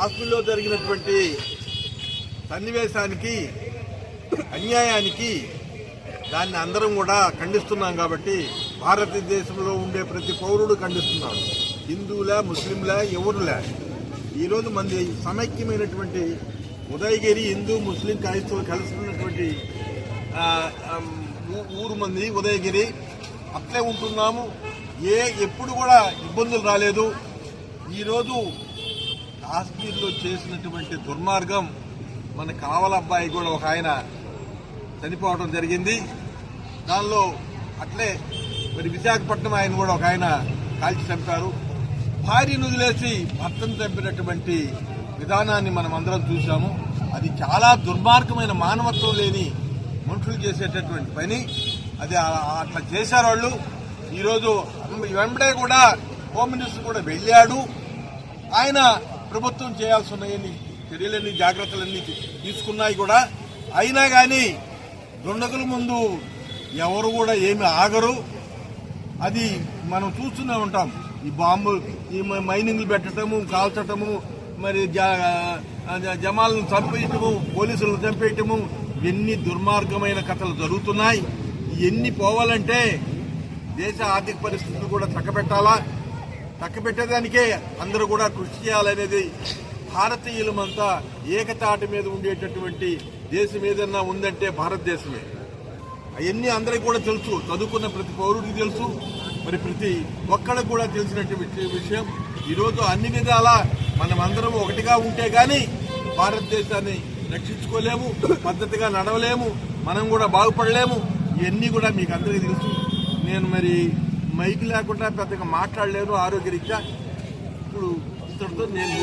హాస్పిటల్లో జరిగినటువంటి సన్నివేశానికి అన్యాయానికి దాన్ని అందరం కూడా ఖండిస్తున్నాం కాబట్టి భారతదేశంలో ఉండే ప్రతి పౌరుడు ఖండిస్తున్నాడు. హిందువులా ముస్లింలా ఎవరులే? ఈరోజు మంది సమైక్యమైనటువంటి ఉదయగిరి హిందూ ముస్లిం క్రైస్తవులు కలుసుకున్నటువంటి ఊరు మంది ఉదయగిరి. అట్లే ఉంటున్నాము. ఏ ఎప్పుడు కూడా ఇబ్బందులు రాలేదు. ఈరోజు కాశ్మీర్లో చేసినటువంటి దుర్మార్గం మన కావల అబ్బాయి కూడా ఒక ఆయన చనిపోవడం జరిగింది. దానిలో అట్లే మరి విశాఖపట్నం ఆయన కూడా ఒక ఆయన కాల్చి చంపారు. భార్యను వదిలేసి భర్తను చంపినటువంటి విధానాన్ని మనం అందరం చూసాము అది చాలా దుర్మార్గమైన మానవత్వం లేని మనుషులు చేసేటటువంటి పని. అది అట్లా చేశారు వాళ్ళు. ఈరోజు వెంబడే కూడా హోమ్ మినిస్టర్ కూడా వెళ్ళాడు. ఆయన ప్రభుత్వం చేయాల్సి ఉన్నాయని చర్యలన్నీ జాగ్రత్తలన్నీ తీసుకున్నాయి కూడా. అయినా కానీ దుండగుల ముందు ఎవరు కూడా ఏమి ఆగరు. అది మనం చూస్తూనే ఉంటాం. ఈ బాంబు ఈ మ- మైనింగ్లు పెట్టడము కాల్చటము మరి జమాలను చంపేయటము పోలీసులను చంపేయటము ఎన్ని దుర్మార్గమైన కథలు జరుగుతున్నాయి. ఎన్ని పోవాలంటే దేశ ఆర్థిక పరిస్థితులు కూడా చక్కబెట్టాలా? చక్కబెట్టేదానికే అందరూ కూడా కృషి చేయాలనేది భారతీయులమంతా ఏకతాటి మీద ఉండేటటువంటి దేశం ఏదన్నా ఉందంటే భారతదేశమే. అవన్నీ అందరికీ కూడా తెలుసు. చదువుకున్న ప్రతి పౌరుడికి తెలుసు. మరి ప్రతి ఒక్కడికి కూడా తెలిసినటువంటి విషయం ఈరోజు అన్ని విధాల మనం అందరం ఒకటిగా ఉంటే కానీ భారతదేశాన్ని రక్షించుకోలేము పద్ధతిగా నడవలేము మనం కూడా బాగుపడలేము ఇవన్నీ కూడా మీకు అందరికీ తెలుసు. నేను మరి మైక్ లేకుండా పెద్దగా మాట్లాడలేరు ఆరోగ్యరీత్యా. ఇప్పుడు ఇంతటితో నేను